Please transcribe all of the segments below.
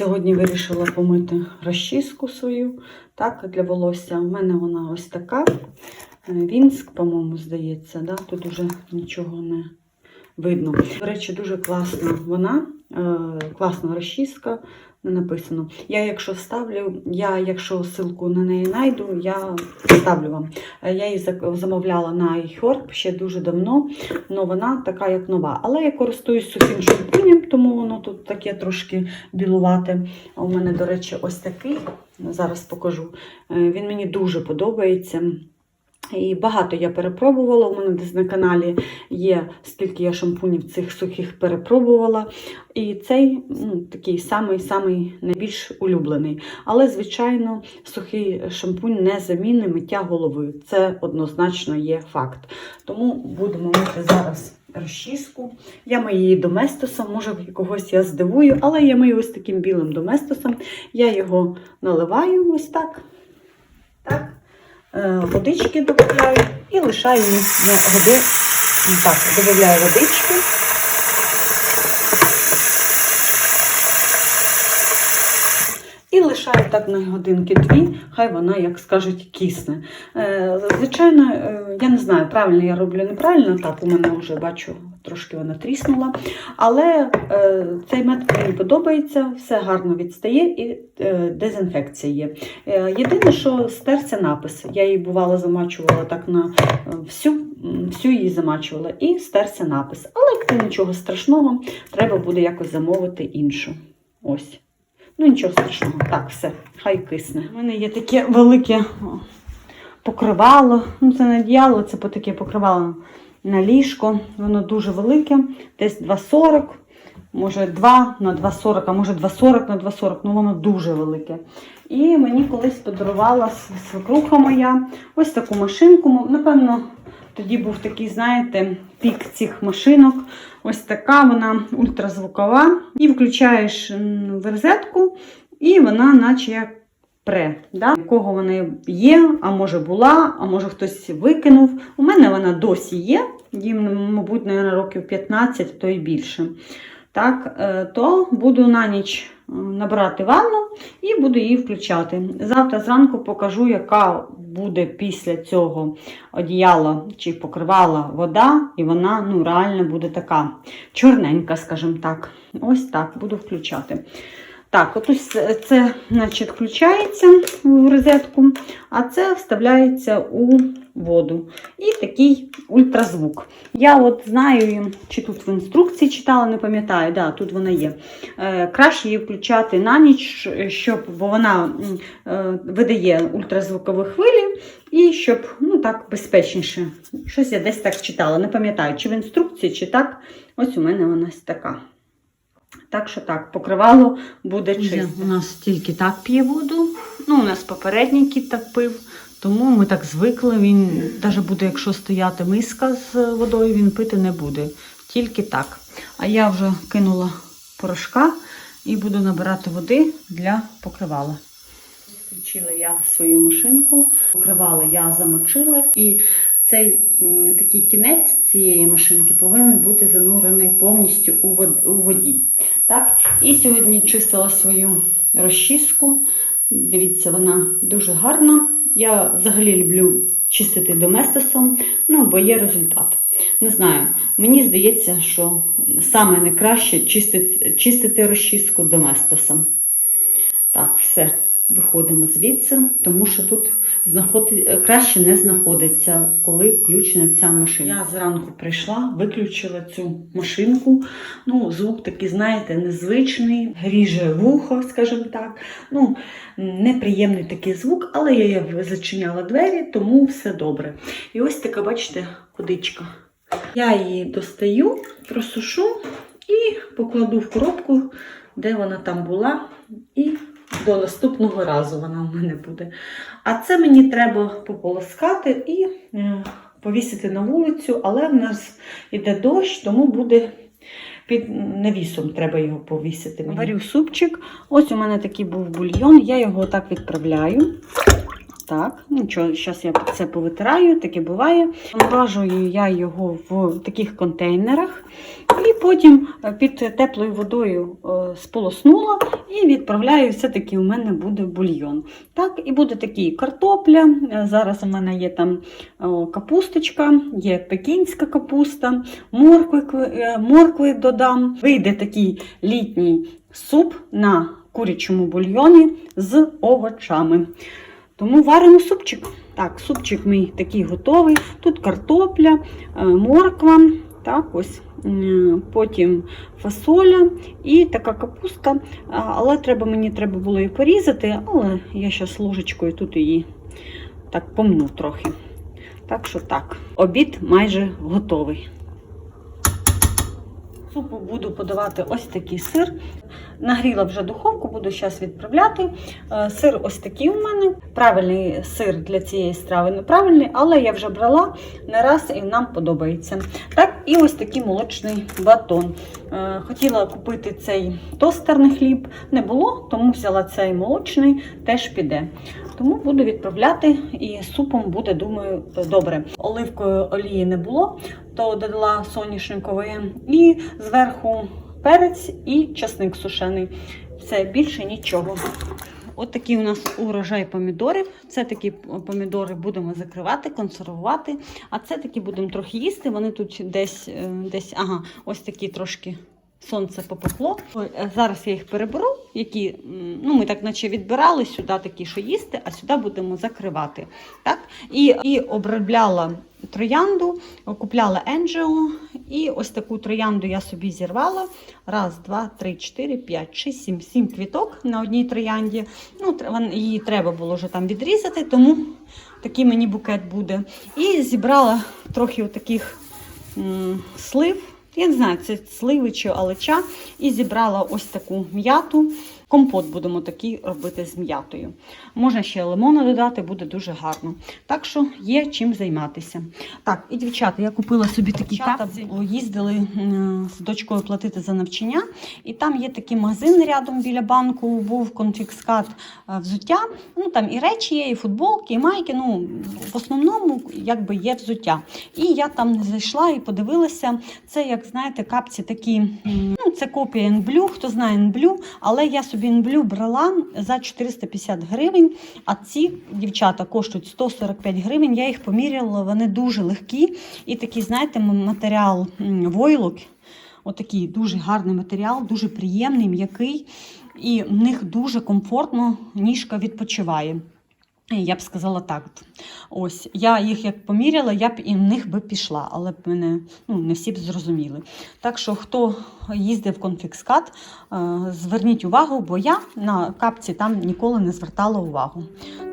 Сьогодні вирішила помити розчіску свою так, для волосся. У мене вона ось така. Вінск, по-моєму, здається. Да? Тут уже нічого не видно. До речі, дуже класна вона, е, класна розчіска. Не написано. Я, якщо ставлю, я, якщо ссылку на неї знайду, я ставлю вам. Е, Я її замовляла на iHerb ще дуже давно, але вона така, як нова. Але я користуюсь сухим шампунем, тому воно тут таке трошки білувате. У мене, до речі, ось такий. Зараз покажу. Е, Він мені дуже подобається. І багато я перепробувала. У мене десь на каналі є, скільки я шампунів цих сухих перепробувала. І цей ну, такий самий-самий найбільш улюблений. Але, звичайно, сухий шампунь не замінить миття голови. Це однозначно є факт. Тому будемо мити зараз розчіску. Я мию її доместосом, може когось я здивую, але я мию ось таким білим доместосом. Я його наливаю ось так. Так. Е, Водички додаю і лишаю її на годину. Так, додаю водички. І так на годинки дві, хай вона, як скажуть, кисне. Е, Звичайно, е, я не знаю, правильно я роблю неправильно, так у мене вже бачу, трошки вона тріснула. Але е, цей метод мені подобається, все гарно відстає і дезінфекція є. Єдине, що стерся напис. Я її бувало замачувала так на всю, всю її замачувала і стерся напис. Але як це нічого страшного, треба буде якось замовити іншу. Ось. Ну, нічого страшного. Так, все, хай кисне. У мене є таке велике покривало. Ну, це не діяло, це таке покривало на ліжко. Воно дуже велике, десь 2,40, може 2 на 2,40, а може 2,40 на 2,40, ну воно дуже велике. І мені колись подарувала свекруха моя ось таку машинку. Напевно, тоді був такий, знаєте, пік цих машинок. Ось така вона ультразвукова. І включаєш м, в розетку, і вона, наче як пре. Да? Кого вона є, а може була, а може хтось викинув. У мене вона досі є, їм, мабуть, наверное, років 15, то й більше. Так, е, то буду на ніч набирати ванну і буду її включати. Завтра зранку покажу, яка буде після цього одіяла чи покривала вода, і вона ну, реально буде така чорненька, скажімо так. Ось так буду включати. Так, от ось це, значить, включається в розетку, а це вставляється у воду. І такий ультразвук. Я от знаю, чи тут в інструкції читала, не пам'ятаю, да, тут вона є. Е, краще її включати на ніч, щоб, бо вона е, видає ультразвукові хвилі, і щоб ну, так безпечніше. Щось я десь так читала, не пам'ятаю, чи в інструкції, чи так. Ось у мене вона така. Так що так, покривало буде чисте. У нас тільки так п'є воду. Ну, у нас попередній кіт так пив, тому ми так звикли. Він навіть буде, якщо стояти миска з водою, він пити не буде. Тільки так. А я вже кинула порошка і буду набирати води для покривала. Включила я свою машинку, покривало я замочила, і цей такий кінець цієї машинки повинен бути занурений повністю у, воді. Так? І сьогодні чистила свою розчіску. Дивіться, вона дуже гарна. Я взагалі люблю чистити доместосом, ну, бо є результат. Не знаю, мені здається, що саме найкраще чистити, чистити розчіску доместосом. Так, все. Виходимо звідси, тому що тут знаходи... краще не знаходиться, коли включена ця машина. Я зранку прийшла, виключила цю машинку. Ну, звук такий, знаєте, незвичний, гріже вухо, скажімо так. Ну, неприємний такий звук, але я зачиняла двері, тому все добре. І ось така, бачите, кудичка. Я її достаю, просушу і покладу в коробку, де вона там була. І до наступного разу вона в мене буде. А це мені треба пополоскати і е, повісити на вулицю, але в нас йде дощ, тому буде під навісом треба його повісити. Варю супчик. Ось у мене такий був бульйон, я його так відправляю. Так. Нічого, зараз я це повитираю, таке буває. Заморажую я його в таких контейнерах. І потім е, під теплою водою е, сполоснула і відправляю, все-таки у мене буде бульйон. Так, і буде такий картопля. е, Зараз у мене є там капусточка, є пекінська капуста, моркви, моркви додам. Вийде такий літній суп на курячому бульйоні з овочами. Тому варимо супчик. Так, супчик мій такий готовий. Тут картопля, е, морква, так, ось, потім фасоля і така капуста. Але треба, мені треба було її порізати, але я зараз ложечкою тут її так помну трохи. Так що так, обід майже готовий. Супу буду подавати ось такий сир. Нагріла вже духовку, буду зараз відправляти. Е, Сир ось такий у мене. Правильний сир для цієї страви неправильний, але я вже брала не раз і нам подобається. Так, і ось такий молочний батон. Е, Хотіла купити цей тостерний хліб, не було, тому взяла цей молочний, теж піде. Тому буду відправляти і супом буде, думаю, добре. Оливкою олії не було, то додала соняшникової і зверху перець і часник сушений. Все, більше нічого. От такий у нас урожай помідорів. Це такі помідори будемо закривати, консервувати. А це такі будемо трохи їсти. Вони тут десь, е, десь ага, ось такі трошки. Сонце попекло. Е, Зараз я їх переберу, які ну, ми так наче відбирали сюди такі, що їсти, а сюди будемо закривати. Так? І, і обробляла троянду, купляла Енджео, і ось таку троянду я собі зірвала. Раз, два, три, чотири, п'ять, шість, сім, сім квіток на одній троянді. Ну, її треба було вже там відрізати, тому такий мені букет буде. І зібрала трохи таких слив. Я не знаю, це сливи чи алеча. І зібрала ось таку м'яту. Компот будемо такий робити з м'ятою. Можна ще лимона додати, буде дуже гарно. Так що є чим займатися. Так, і дівчата, я купила собі такі капці. Їздили з дочкою платити за навчання. І там є такий магазин рядом біля банку, був конфікскат е, взуття. Ну там і речі є, і футболки, і майки. Ну, в основному якби є взуття. І я там зайшла і подивилася. Це, як знаєте, капці такі, ну, це копія N-Blue, хто знає N-Blue, але я собі N-Blue брала за 450 гривень, а ці дівчата коштують 145 гривень. Я їх поміряла, вони дуже легкі і такий, знаєте, матеріал войлок. Отакий дуже гарний матеріал, дуже приємний, м'який, і в них дуже комфортно ніжка відпочиває. Я б сказала так. Ось я їх як поміряла, я б і в них би пішла, але б мене ну, не всі б зрозуміли. Так що, хто їздив в конфікскат, е, зверніть увагу, бо я на капці там ніколи не звертала увагу.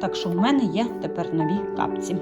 Так що в мене є тепер нові капці.